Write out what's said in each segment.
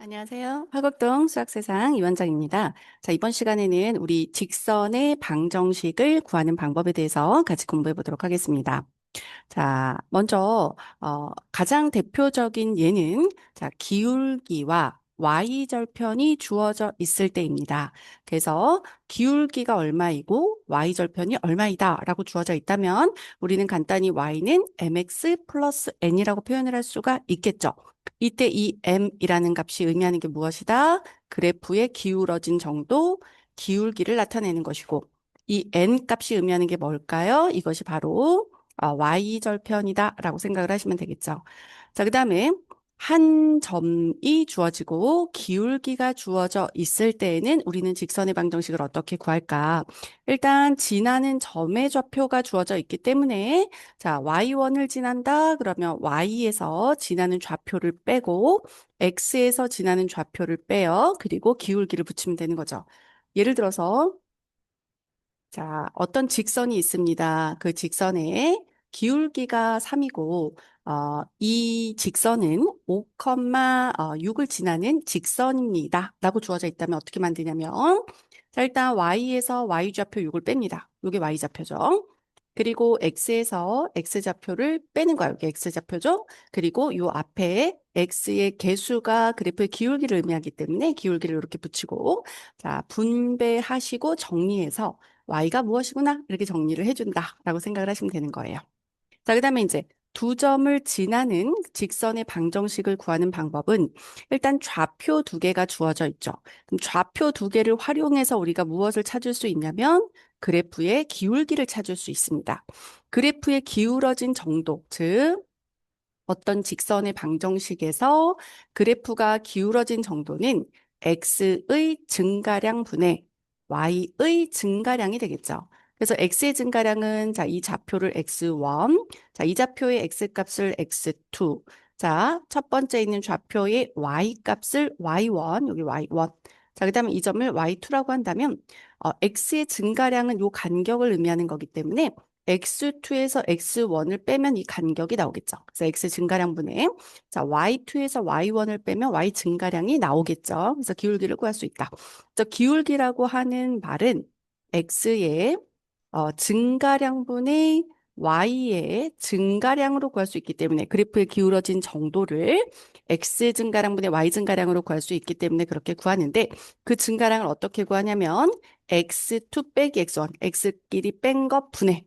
안녕하세요. 화곡동 수학세상 이원장입니다. 자, 이번 시간에는 우리 직선의 방정식을 구하는 방법에 대해서 같이 공부해 보도록 하겠습니다. 자, 먼저 어, 가장 대표적인 예는 자, 기울기와 y절편이 주어져 있을 때입니다. 그래서 기울기가 얼마이고 y절편이 얼마이다 라고 주어져 있다면 우리는 간단히 y는 mx 플러스 n이라고 표현을 할 수가 있겠죠. 이때 이 m이라는 값이 의미하는 게 무엇이다? 그래프의 기울어진 정도, 기울기를 나타내는 것이고 이 n 값이 의미하는 게 뭘까요? 이것이 바로 어, y절편이다 라고 생각을 하시면 되겠죠. 자, 그 다음에 한 점이 주어지고 기울기가 주어져 있을 때에는 우리는 직선의 방정식을 어떻게 구할까? 일단 지나는 점의 좌표가 주어져 있기 때문에 자, y1을 지난다 그러면 y에서 지나는 좌표를 빼고 x에서 지나는 좌표를 빼요. 그리고 기울기를 붙이면 되는 거죠. 예를 들어서 자, 어떤 직선이 있습니다. 그 직선에 기울기가 3이고 어, 이 직선은 5,6을 지나는 직선입니다. 라고 주어져 있다면 어떻게 만드냐면 자, 일단 y에서 y좌표 6을 뺍니다. 이게 y좌표죠. 그리고 x에서 x좌표를 빼는 거예요. 이게 x좌표죠. 그리고 이 앞에 x의 개수가 그래프의 기울기를 의미하기 때문에 기울기를 이렇게 붙이고 자, 분배하시고 정리해서 y가 무엇이구나 이렇게 정리를 해준다라고 생각을 하시면 되는 거예요. 자, 그 다음에 이제 두 점을 지나는 직선의 방정식을 구하는 방법은 일단 좌표 두 개가 주어져 있죠. 그럼 좌표 두 개를 활용해서 우리가 무엇을 찾을 수 있냐면 그래프의 기울기를 찾을 수 있습니다. 그래프의 기울어진 정도, 즉 어떤 직선의 방정식에서 그래프가 기울어진 정도는 x의 증가량 분의 y의 증가량이 되겠죠. 그래서 x의 증가량은 자, 이 좌표를 x1, 자, 이 좌표의 x 값을 x2, 자, 첫 번째 있는 좌표의 y 값을 y1, 여기 y1. 자, 그 다음에 이 점을 y2라고 한다면 어, x의 증가량은 요 간격을 의미하는 거기 때문에 x2에서 x1을 빼면 이 간격이 나오겠죠. 그래서 x 증가량분의 자, y2에서 y1을 빼면 y 증가량이 나오겠죠. 그래서 기울기를 구할 수 있다. 저 기울기라고 하는 말은 x의 어, 증가량분의 y의 증가량으로 구할 수 있기 때문에 그래프의 기울어진 정도를 x 증가량분의 y 증가량으로 구할 수 있기 때문에 그렇게 구하는데 그 증가량을 어떻게 구하냐면 x2 빼기 x1, x끼리 뺀 것 분해.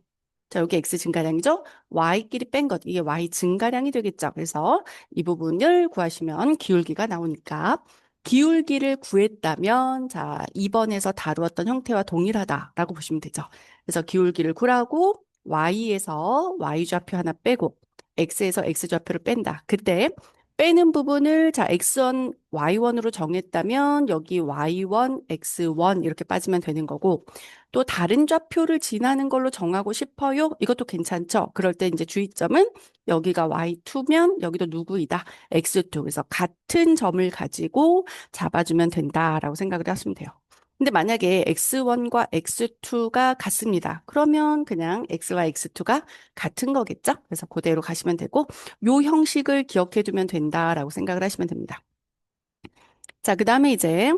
자, 여기 x 증가량이죠? y끼리 뺀 것, 이게 y 증가량이 되겠죠. 그래서 이 부분을 구하시면 기울기가 나오니까 기울기를 구했다면 자, 2번에서 다루었던 형태와 동일하다라고 보시면 되죠. 그래서 기울기를 구라고 y에서 y좌표 하나 빼고 x에서 x좌표를 뺀다. 그때 빼는 부분을 자 x1, y1으로 정했다면 여기 y1, x1 이렇게 빠지면 되는 거고 또 다른 좌표를 지나는 걸로 정하고 싶어요. 이것도 괜찮죠. 그럴 때 이제 주의점은 여기가 y2면 여기도 누구이다. x2. 그래서 같은 점을 가지고 잡아주면 된다라고 생각을 하시면 돼요. 근데 만약에 x1과 x2가 같습니다. 그러면 그냥 x와 x2가 같은 거겠죠? 그래서 그대로 가시면 되고 요 형식을 기억해 두면 된다라고 생각을 하시면 됩니다. 자, 그 다음에 이제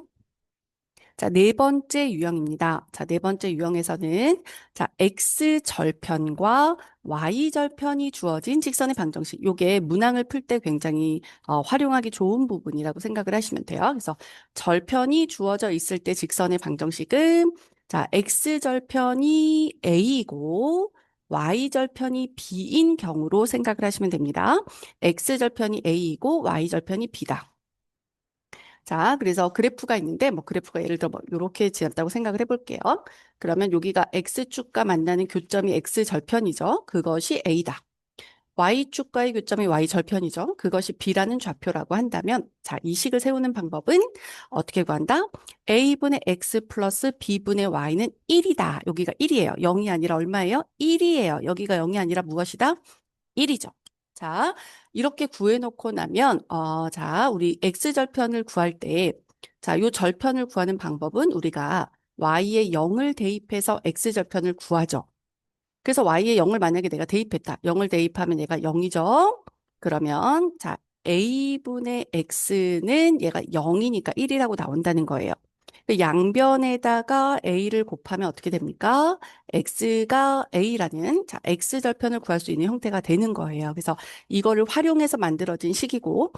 자, 네 번째 유형입니다. 자, 네 번째 유형에서는 자, x 절편과 y 절편이 주어진 직선의 방정식. 요게 문항을 풀 때 굉장히 어, 활용하기 좋은 부분이라고 생각을 하시면 돼요. 그래서 절편이 주어져 있을 때 직선의 방정식은 자, x 절편이 a이고 y 절편이 b인 경우로 생각을 하시면 됩니다. x 절편이 a이고 y 절편이 b다. 자, 그래서 그래프가 있는데 뭐 그래프가 예를 들어 뭐 이렇게 지났다고 생각을 해볼게요. 그러면 여기가 x축과 만나는 교점이 x절편이죠. 그것이 a다. y축과의 교점이 y절편이죠. 그것이 b라는 좌표라고 한다면 자, 이 식을 세우는 방법은 어떻게 구한다? a분의 x 플러스 b분의 y는 1이다. 여기가 1이에요. 0이 아니라 얼마예요? 1이에요. 여기가 0이 아니라 무엇이다? 1이죠. 자, 이렇게 구해놓고 나면, 어, 자, 우리 x절편을 구할 때, 자, 요 절편을 구하는 방법은 우리가 y에 0을 대입해서 x절편을 구하죠. 그래서 y에 0을 만약에 내가 대입했다. 0을 대입하면 얘가 0이죠. 그러면, 자, a분의 x는 얘가 0이니까 1이라고 나온다는 거예요. 그 양변에다가 a를 곱하면 어떻게 됩니까? x가 a라는 자 x 절편을 구할 수 있는 형태가 되는 거예요. 그래서 이거를 활용해서 만들어진 식이고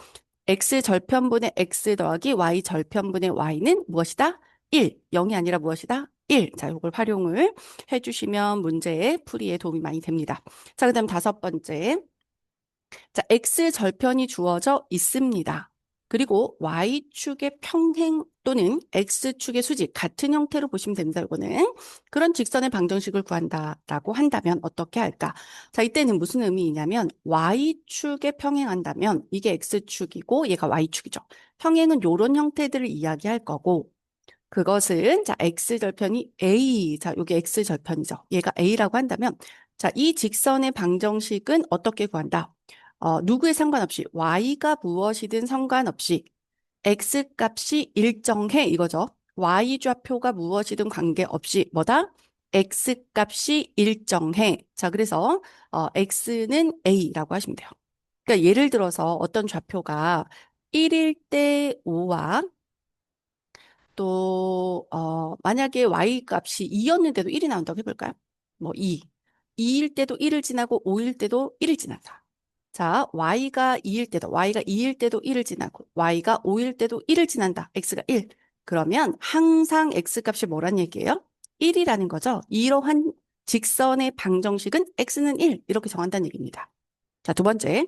x 절편분의 x 더하기 y 절편분의 y는 무엇이다? 1. 0이 아니라 무엇이다? 1. 자, 이걸 활용을 해주시면 문제의 풀이에 도움이 많이 됩니다. 자, 그 다음 다섯 번째. 자, x 절편이 주어져 있습니다. 그리고 y축의 평행 또는 x축의 수직 같은 형태로 보시면 됩니다. 이거는 그런 직선의 방정식을 구한다라고 한다면 어떻게 할까? 자, 이때는 무슨 의미이냐면 y축에 평행한다면 이게 x축이고 얘가 y축이죠. 평행은 이런 형태들을 이야기할 거고 그것은 자 x절편이 a 자 요게 x절편이죠. 얘가 a라고 한다면 자 이 직선의 방정식은 어떻게 구한다? 어, 누구에 상관없이 y가 무엇이든 상관없이 x 값이 일정해 이거죠. y 좌표가 무엇이든 관계없이 뭐다? x 값이 일정해. 자, 그래서 어, x는 a라고 하시면 돼요. 그러니까 예를 들어서 어떤 좌표가 1일 때 5와 또 어, 만약에 y 값이 2였는데도 1이 나온다고 해볼까요? 뭐 2. 2일 때도 1을 지나고 5일 때도 1을 지난다. 자, y가 2일 때도, y가 2일 때도 1을 지나고, y가 5일 때도 1을 지난다. x가 1. 그러면 항상 x값이 뭐란 얘기예요? 1이라는 거죠. 이러한 직선의 방정식은 x는 1 이렇게 정한다는 얘기입니다. 자, 두 번째.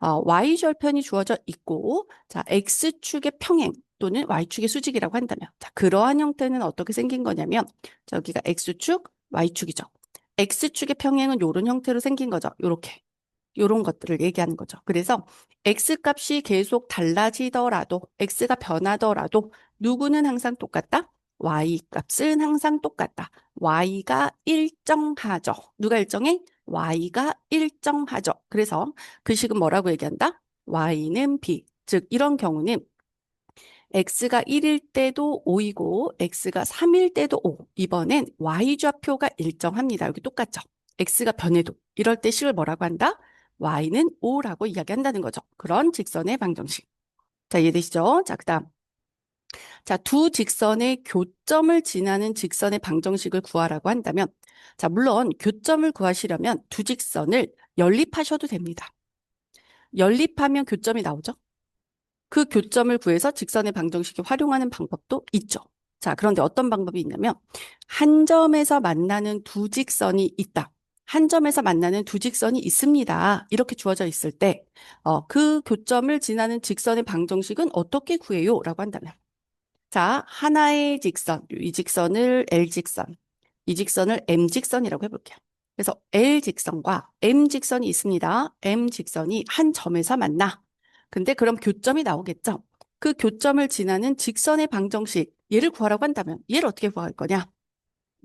어, y절편이 주어져 있고, 자, x축의 평행 또는 y축의 수직이라고 한다면, 자, 그러한 형태는 어떻게 생긴 거냐면, 저기가 x축, y축이죠. x축의 평행은 이런 형태로 생긴 거죠. 이렇게. 이런 것들을 얘기하는 거죠. 그래서 x값이 계속 달라지더라도 x가 변하더라도 누구는 항상 똑같다? y값은 항상 똑같다. y가 일정하죠. 누가 일정해? y가 일정하죠. 그래서 그 식은 뭐라고 얘기한다? y는 b. 즉 이런 경우는 x가 1일 때도 5이고 x가 3일 때도 5. 이번엔 y좌표가 일정합니다. 여기 똑같죠? x가 변해도 이럴 때 식을 뭐라고 한다? Y는 5라고 이야기한다는 거죠. 그런 직선의 방정식. 자, 이해되시죠? 자, 그 다음. 자, 두 직선의 교점을 지나는 직선의 방정식을 구하라고 한다면, 자, 물론 교점을 구하시려면 두 직선을 연립하셔도 됩니다. 연립하면 교점이 나오죠? 그 교점을 구해서 직선의 방정식을 활용하는 방법도 있죠. 자, 그런데 어떤 방법이 있냐면, 한 점에서 만나는 두 직선이 있다. 한 점에서 만나는 두 직선이 있습니다. 이렇게 주어져 있을 때, 어, 그 교점을 지나는 직선의 방정식은 어떻게 구해요? 라고 한다면. 자, 하나의 직선, 이 직선을 L직선, 이 직선을 M직선이라고 해볼게요. 그래서 L직선과 M직선이 있습니다. M직선이 한 점에서 만나. 근데 그럼 교점이 나오겠죠? 그 교점을 지나는 직선의 방정식, 얘를 구하라고 한다면 얘를 어떻게 구할 거냐?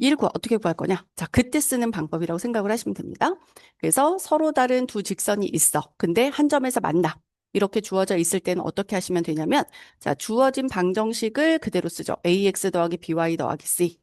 얘를 구, 어떻게 구할 거냐? 자, 그때 쓰는 방법이라고 생각을 하시면 됩니다. 그래서 서로 다른 두 직선이 있어. 근데 한 점에서 만나. 이렇게 주어져 있을 때는 어떻게 하시면 되냐면, 자, 주어진 방정식을 그대로 쓰죠. ax 더하기 by 더하기 c.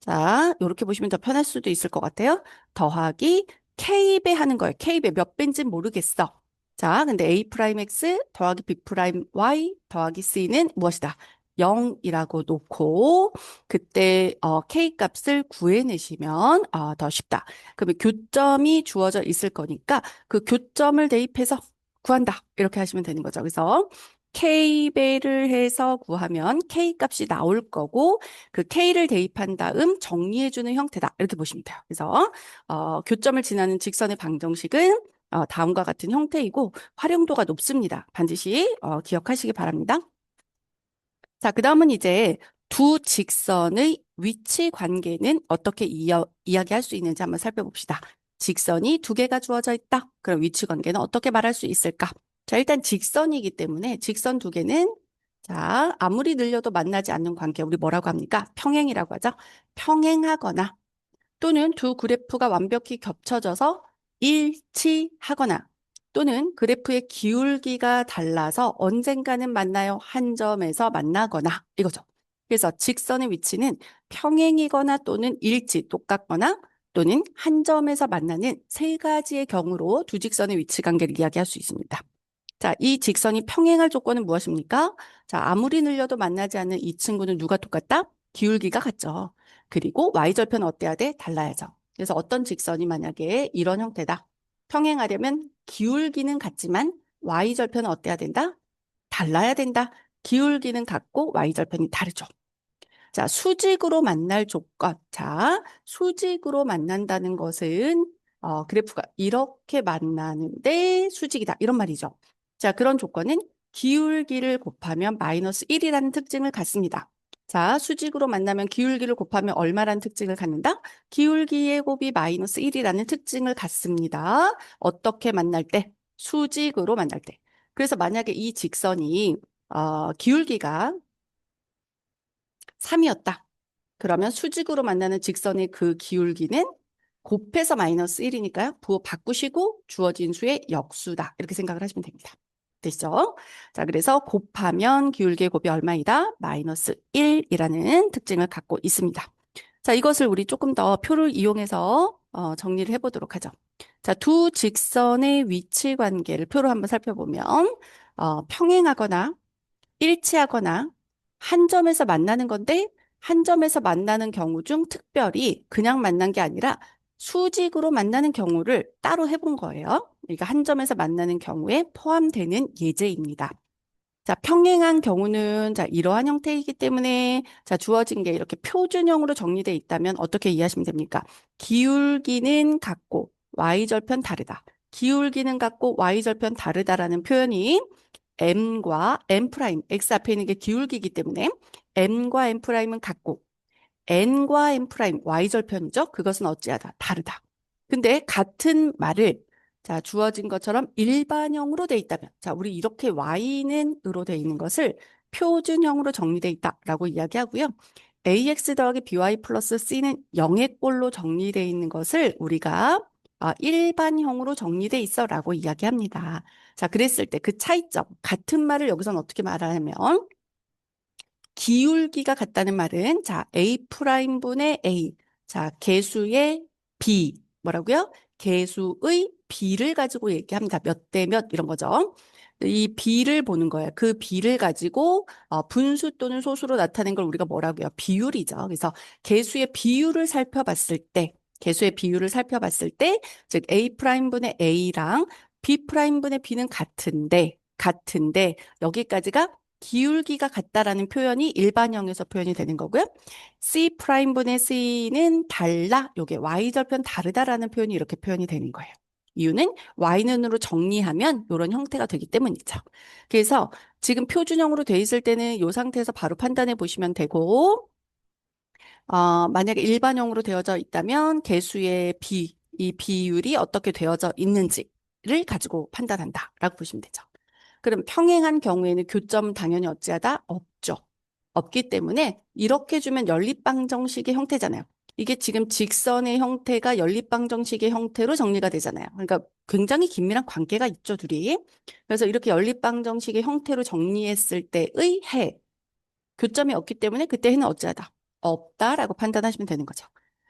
자, 이렇게 보시면 더 편할 수도 있을 것 같아요. 더하기 k배 하는 거예요. k배 몇 배인지 모르겠어. 자, 근데 a 프라임 x 더하기 b 프라임 y 더하기 c는 무엇이다? 0이라고 놓고 그때 어, k 값을 구해내시면 어, 더 쉽다. 그러면 교점이 주어져 있을 거니까 그 교점을 대입해서 구한다. 이렇게 하시면 되는 거죠. 그래서 k배를 해서 구하면 k 값이 나올 거고 그 k를 대입한 다음 정리해주는 형태다. 이렇게 보시면 돼요. 그래서 어, 교점을 지나는 직선의 방정식은 어, 다음과 같은 형태이고 활용도가 높습니다. 반드시 어, 기억하시기 바랍니다. 자, 그 다음은 이제 두 직선의 위치 관계는 어떻게 이야, 이야기할 수 있는지 한번 살펴봅시다. 직선이 두 개가 주어져 있다. 그럼 위치 관계는 어떻게 말할 수 있을까? 자, 일단 직선이기 때문에 직선 두 개는 자, 아무리 늘려도 만나지 않는 관계 우리 뭐라고 합니까? 평행이라고 하죠. 평행하거나 또는 두 그래프가 완벽히 겹쳐져서 일치하거나 또는 그래프의 기울기가 달라서 언젠가는 만나요. 한 점에서 만나거나 이거죠. 그래서 직선의 위치는 평행이거나 또는 일치, 똑같거나 또는 한 점에서 만나는 세 가지의 경우로 두 직선의 위치 관계를 이야기할 수 있습니다. 자, 이 직선이 평행할 조건은 무엇입니까? 자, 아무리 늘려도 만나지 않는 이 친구는 누가 똑같다? 기울기가 같죠. 그리고 y절편은 어때야 돼? 달라야죠. 그래서 어떤 직선이 만약에 이런 형태다. 평행하려면 기울기는 같지만 y절편은 어때야 된다? 달라야 된다. 기울기는 같고 y절편이 다르죠. 자, 수직으로 만날 조건. 자, 수직으로 만난다는 것은 어, 그래프가 이렇게 만나는데 수직이다. 이런 말이죠. 자, 그런 조건은 기울기를 곱하면 마이너스 1이라는 특징을 갖습니다. 자, 수직으로 만나면 기울기를 곱하면 얼마라는 특징을 갖는다? 기울기의 곱이 마이너스 1이라는 특징을 갖습니다. 어떻게 만날 때? 수직으로 만날 때. 그래서 만약에 이 직선이 어, 기울기가 3이었다. 그러면 수직으로 만나는 직선의 그 기울기는 곱해서 마이너스 1이니까요. 부호 바꾸시고 주어진 수의 역수다. 이렇게 생각을 하시면 됩니다. 되시죠? 자, 그래서 곱하면 기울기의 곱이 얼마이다? 마이너스 1이라는 특징을 갖고 있습니다. 자, 이것을 우리 조금 더 표를 이용해서 어, 정리를 해보도록 하죠. 자, 두 직선의 위치 관계를 표로 한번 살펴보면 어, 평행하거나 일치하거나 한 점에서 만나는 건데 한 점에서 만나는 경우 중 특별히 그냥 만난 게 아니라 수직으로 만나는 경우를 따로 해본 거예요. 그러니까 한 점에서 만나는 경우에 포함되는 예제입니다. 자, 평행한 경우는 자, 이러한 형태이기 때문에 자, 주어진 게 이렇게 표준형으로 정리되어 있다면 어떻게 이해하시면 됩니까? 기울기는 같고 y절편 다르다. 기울기는 같고 y절편 다르다라는 표현이 m과 m x 앞에 있는 게 기울기이기 때문에 m과 m 프라임은 같고 n과 m 프라임 y절편이죠. 그것은 어찌하다 다르다. 근데 같은 말을 자 주어진 것처럼 일반형으로 돼 있다면 자 우리 이렇게 y는 으로 돼 있는 것을 표준형으로 정리돼 있다라고 이야기하고요. ax 더하기 by 플러스 c는 0의 꼴로 정리되어 있는 것을 우리가 아, 일반형으로 정리돼 있어 라고 이야기합니다. 자, 그랬을 때 그 차이점, 같은 말을 여기서는 어떻게 말하냐면 기울기가 같다는 말은 자, a 프라임 분의 a. 자, 개수의 b. 뭐라고요? 개수의 b를 가지고 얘기합니다. 몇 대 몇 이런 거죠. 이 b를 보는 거예요. 그 b를 가지고 어, 분수 또는 소수로 나타낸 걸 우리가 뭐라고요? 비율이죠. 그래서 개수의 비율을 살펴봤을 때 개수의 비율을 살펴봤을 때, 즉 a 프라임 분의 a랑 b 프라임 분의 b는 같은데, 같은데 여기까지가 기울기가 같다라는 표현이 일반형에서 표현이 되는 거고요. c 프라임 분의 c는 달라. 요게 y절편 다르다라는 표현이 이렇게 표현이 되는 거예요. 이유는 y는으로 정리하면 이런 형태가 되기 때문이죠. 그래서 지금 표준형으로 돼 있을 때는 이 상태에서 바로 판단해 보시면 되고 어, 만약에 일반형으로 되어져 있다면 개수의 비, 이 비율이 어떻게 되어져 있는지를 가지고 판단한다라고 보시면 되죠. 그럼 평행한 경우에는 교점 당연히 어찌하다? 없죠. 없기 때문에 이렇게 주면 연립방정식의 형태잖아요. 이게 지금 직선의 형태가 연립방정식의 형태로 정리가 되잖아요. 그러니까 굉장히 긴밀한 관계가 있죠, 둘이. 그래서 이렇게 연립방정식의 형태로 정리했을 때의 해, 교점이 없기 때문에 그때 해는 어찌하다? 없다라고 판단하시면 되는 거죠.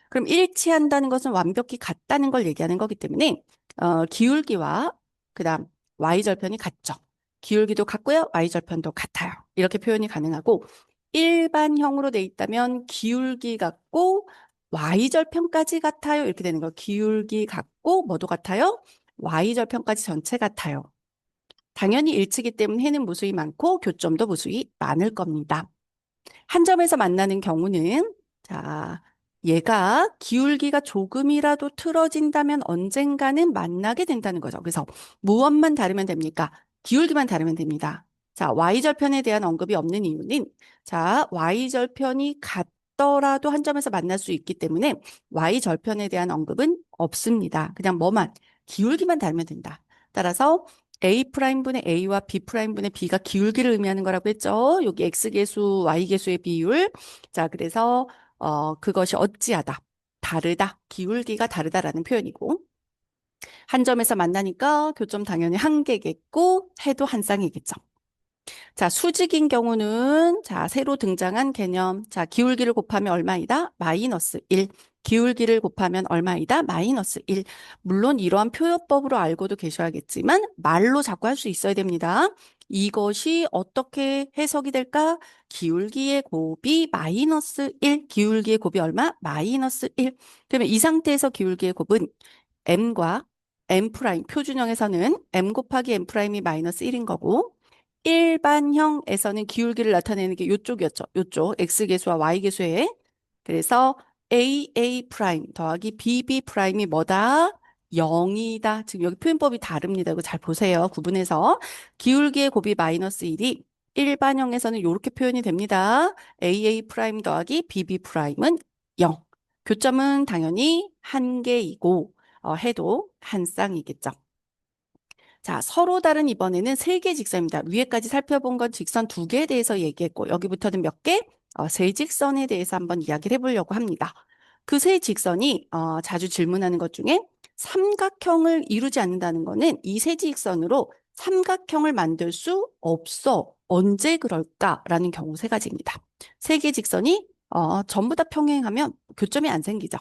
그럼 일치한다는 것은 완벽히 같다는 걸 얘기하는 거기 때문에 어, 기울기와 그다음 y절편이 같죠. 기울기도 같고요. y절편도 같아요. 이렇게 표현이 가능하고 일반형으로 돼 있다면 기울기 같고 y절편까지 같아요. 이렇게 되는 거. 기울기 같고 뭐도 같아요? y절편까지 전체 같아요. 당연히 일치기 때문에 해는 무수히 많고 교점도 무수히 많을 겁니다. 한 점에서 만나는 경우는 자, 얘가 기울기가 조금이라도 틀어진다면 언젠가는 만나게 된다는 거죠. 그래서 무엇만 다르면 됩니까? 기울기만 다르면 됩니다. 자, y절편에 대한 언급이 없는 이유는 자, y절편이 같더라도 한 점에서 만날 수 있기 때문에 y절편에 대한 언급은 없습니다. 그냥 뭐만 기울기만 다르면 된다. 따라서 A 프라임분의 A와 B 프라임분의 B가 기울기를 의미하는 거라고 했죠. 여기 X계수, Y계수의 비율. 자, 그래서 어, 그것이 어찌하다, 다르다, 기울기가 다르다라는 표현이고 한 점에서 만나니까 교점 당연히 한 개겠고 해도 한 쌍이겠죠. 자, 수직인 경우는 자, 새로 등장한 개념. 자, 기울기를 곱하면 얼마이다? 마이너스 1. 기울기를 곱하면 얼마이다? 마이너스 1. 물론 이러한 표현법으로 알고도 계셔야겠지만 말로 자꾸 할 수 있어야 됩니다. 이것이 어떻게 해석이 될까? 기울기의 곱이 마이너스 1. 기울기의 곱이 얼마? 마이너스 1. 그러면 이 상태에서 기울기의 곱은 m과 m 프라임 표준형에서는 m 곱하기 m 프라임이 마이너스 1인 거고 일반형에서는 기울기를 나타내는 게 요쪽이었죠. 요쪽 x계수와 y계수에 그래서 AA 프라임 더하기 BB 프라임이 뭐다? 0이다. 지금 여기 표현법이 다릅니다. 이거 잘 보세요. 구분해서 기울기의 곱이 마이너스 1이 일반형에서는 이렇게 표현이 됩니다. AA 프라임 더하기 BB 프라임은 0. 교점은 당연히 한 개이고 어, 해도 한 쌍이겠죠. 자, 서로 다른 이번에는 세 개 직선입니다. 위에까지 살펴본 건 직선 두 개에 대해서 얘기했고 여기부터는 몇 개? 어, 세 직선에 대해서 한번 이야기를 해보려고 합니다. 그 세 직선이 어, 자주 질문하는 것 중에 삼각형을 이루지 않는다는 거는 이 세 직선으로 삼각형을 만들 수 없어. 언제 그럴까라는 경우 세 가지입니다. 세 개 직선이 어, 전부 다 평행하면 교점이 안 생기죠.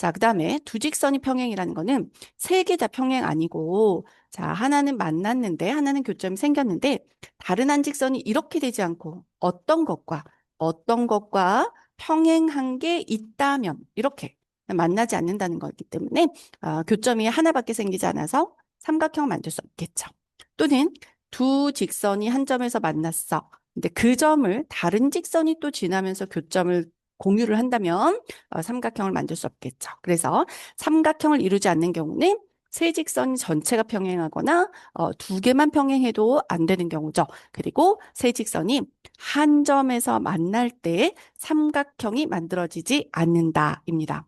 자, 그 다음에 두 직선이 평행이라는 거는 세 개 다 평행 아니고, 자, 하나는 만났는데, 하나는 교점이 생겼는데, 다른 한 직선이 이렇게 되지 않고, 어떤 것과, 어떤 것과 평행한 게 있다면, 이렇게 만나지 않는다는 거기 때문에, 어, 교점이 하나밖에 생기지 않아서 삼각형 만들 수 없겠죠. 또는 두 직선이 한 점에서 만났어. 근데 그 점을 다른 직선이 또 지나면서 교점을 공유를 한다면 어, 삼각형을 만들 수 없겠죠. 그래서 삼각형을 이루지 않는 경우는 세 직선 전체가 평행하거나 어, 두 개만 평행해도 안 되는 경우죠. 그리고 세 직선이 한 점에서 만날 때 삼각형이 만들어지지 않는다입니다.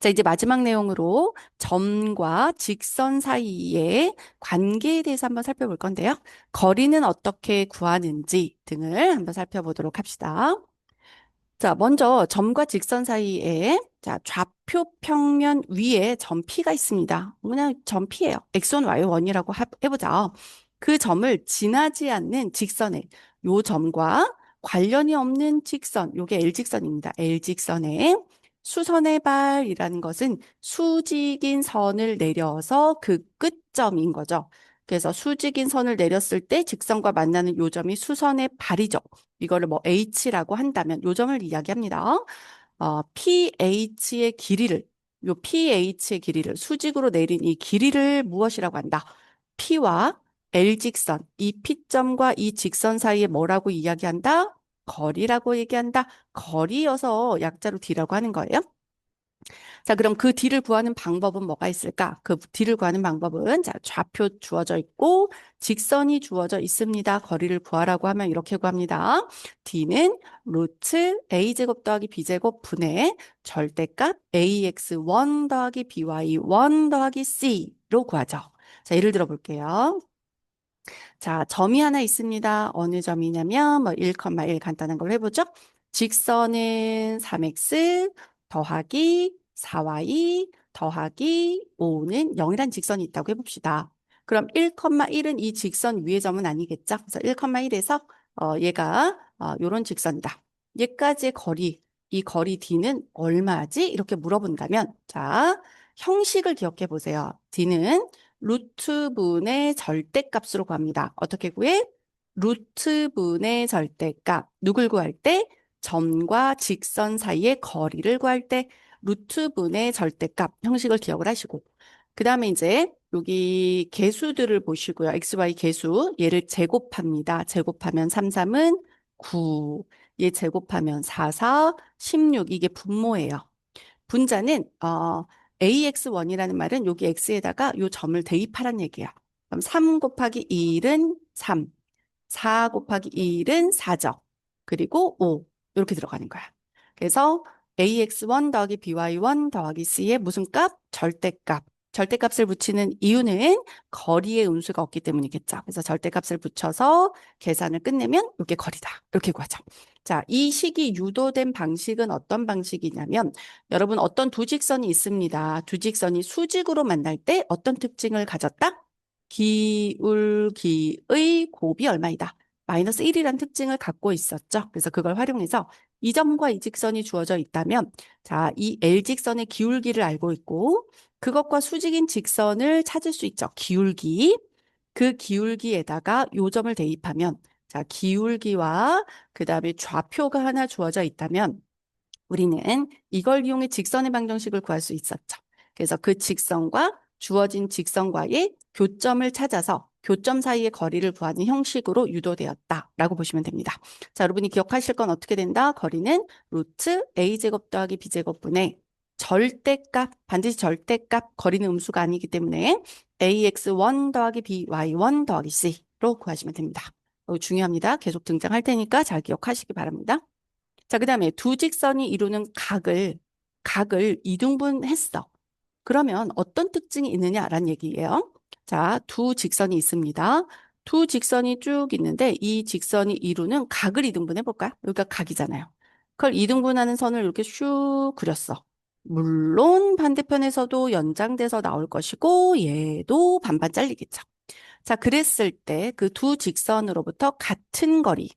자, 이제 마지막 내용으로 점과 직선 사이의 관계에 대해서 한번 살펴볼 건데요. 거리는 어떻게 구하는지 등을 한번 살펴보도록 합시다. 자, 먼저 점과 직선 사이에 자, 좌표 평면 위에 점 P가 있습니다. 그냥 점 P예요. X1, Y1이라고 해보자. 그 점을 지나지 않는 직선에 요 점과 관련이 없는 직선, 요게 L직선입니다. L직선에 수선의 발이라는 것은 수직인 선을 내려서 그 끝점인 거죠. 그래서 수직인 선을 내렸을 때 직선과 만나는 요점이 수선의 발이죠. 이거를 뭐 H라고 한다면 요점을 이야기합니다. 어, PH의 길이를 요 PH의 길이를 수직으로 내린 이 길이를 무엇이라고 한다? P와 L직선, 이 P점과 이 직선 사이에 뭐라고 이야기한다? 거리라고 얘기한다. 거리여서 약자로 D라고 하는 거예요. 자, 그럼 그 D를 구하는 방법은 뭐가 있을까? 그 D를 구하는 방법은 자, 좌표 주어져 있고 직선이 주어져 있습니다. 거리를 구하라고 하면 이렇게 구합니다. D는 루트 A제곱 더하기 B제곱 분의 절대값 AX1 더하기 BY1 더하기 C로 구하죠. 자, 예를 들어 볼게요. 자, 점이 하나 있습니다. 어느 점이냐면 뭐 1,1 간단한 걸 해보죠. 직선은 3x 더하기 4y 더하기 5는 0이란 직선이 있다고 해봅시다. 그럼 1,1은 이 직선 위의 점은 아니겠죠? 그래서 1,1에서 어, 얘가 어, 요런 직선이다. 얘까지의 거리, 이 거리 d는 얼마지? 이렇게 물어본다면 자, 형식을 기억해 보세요. d는 루트분의 절대값으로 구합니다. 어떻게 구해? 루트분의 절대값. 누굴 구할 때? 점과 직선 사이의 거리를 구할 때 루트분의 절대값 형식을 기억을 하시고 그 다음에 이제 여기 개수들을 보시고요. x, y 개수 얘를 제곱합니다. 제곱하면 3, 3은 9, 얘 제곱하면 4, 4, 16 이게 분모예요. 분자는 어, AX1이라는 말은 여기 X에다가 요 점을 대입하란 얘기야. 그럼 3 곱하기 1은 3, 4 곱하기 1은 4죠. 그리고 5 이렇게 들어가는 거야. 그래서 AX1 더하기 BY1 더하기 C의 무슨 값? 절대값. 절대값을 붙이는 이유는 거리의 음수가 없기 때문이겠죠. 그래서 절대값을 붙여서 계산을 끝내면 이게 거리다. 이렇게 구하죠. 자, 이 식이 유도된 방식은 어떤 방식이냐면 여러분 어떤 두 직선이 있습니다. 두 직선이 수직으로 만날 때 어떤 특징을 가졌다? 기울기의 곱이 얼마이다. 마이너스 1이라는 특징을 갖고 있었죠. 그래서 그걸 활용해서 이 점과 이 직선이 주어져 있다면 자, 이 L직선의 기울기를 알고 있고 그것과 수직인 직선을 찾을 수 있죠. 기울기. 그 기울기에다가 요점을 대입하면 자, 기울기와 그다음에 좌표가 하나 주어져 있다면 우리는 이걸 이용해 직선의 방정식을 구할 수 있었죠. 그래서 그 직선과 주어진 직선과의 교점을 찾아서 교점 사이의 거리를 구하는 형식으로 유도되었다라고 보시면 됩니다. 자, 여러분이 기억하실 건 어떻게 된다? 거리는 루트 a제곱 더하기 b제곱분의 절대값, 반드시 절대값, 거리는 음수가 아니기 때문에 ax1 더하기 by1 더하기 c로 구하시면 됩니다. 이거 중요합니다. 계속 등장할 테니까 잘 기억하시기 바랍니다. 자, 그 다음에 두 직선이 이루는 각을, 각을 이등분했어. 그러면 어떤 특징이 있느냐라는 얘기예요. 자, 두 직선이 있습니다. 두 직선이 쭉 있는데 이 직선이 이루는 각을 이등분해 볼까요? 여기가 각이잖아요. 그걸 이등분하는 선을 이렇게 슉 그렸어. 물론 반대편에서도 연장돼서 나올 것이고 얘도 반반 잘리겠죠. 자, 그랬을 때 그 두 직선으로부터 같은 거리,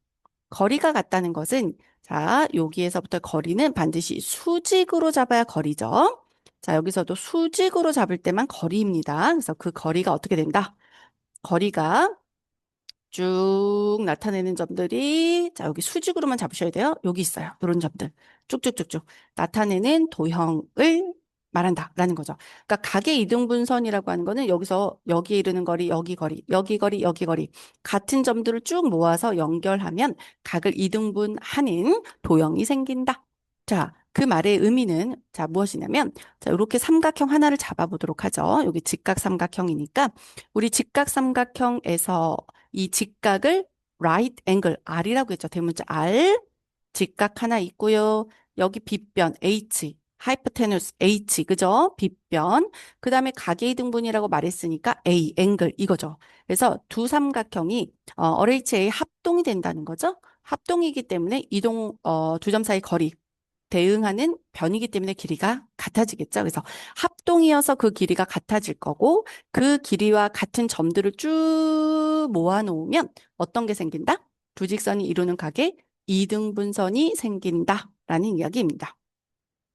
거리가 같다는 것은 자, 여기에서부터 거리는 반드시 수직으로 잡아야 거리죠. 자, 여기서도 수직으로 잡을 때만 거리입니다. 그래서 그 거리가 어떻게 된다? 거리가 쭉 나타내는 점들이 자, 여기 수직으로만 잡으셔야 돼요. 여기 있어요. 이런 점들. 쭉쭉쭉쭉 나타내는 도형을 말한다라는 거죠. 그러니까 각의 이등분선이라고 하는 거는 여기서 여기에 이르는 거리, 여기 거리, 여기 거리, 여기 거리 같은 점들을 쭉 모아서 연결하면 각을 이등분하는 도형이 생긴다. 자, 그 말의 의미는 자, 무엇이냐면 자, 이렇게 삼각형 하나를 잡아 보도록 하죠. 여기 직각 삼각형이니까 우리 직각 삼각형에서 이 직각을 right angle R이라고 했죠. 대문자 R 직각 하나 있고요. 여기 빗변 H 하이퍼테누스 H 그죠? 빗변 그 다음에 각의 이등분이라고 말했으니까 A 앵글 이거죠. 그래서 두 삼각형이 어, RHA 합동이 된다는 거죠. 합동이기 때문에 이동 어, 두 점 사이 거리 대응하는 변이기 때문에 길이가 같아지겠죠. 그래서 합동이어서 그 길이가 같아질 거고 그 길이와 같은 점들을 쭉 모아놓으면 어떤 게 생긴다? 두 직선이 이루는 각에 이등분선이 생긴다라는 이야기입니다.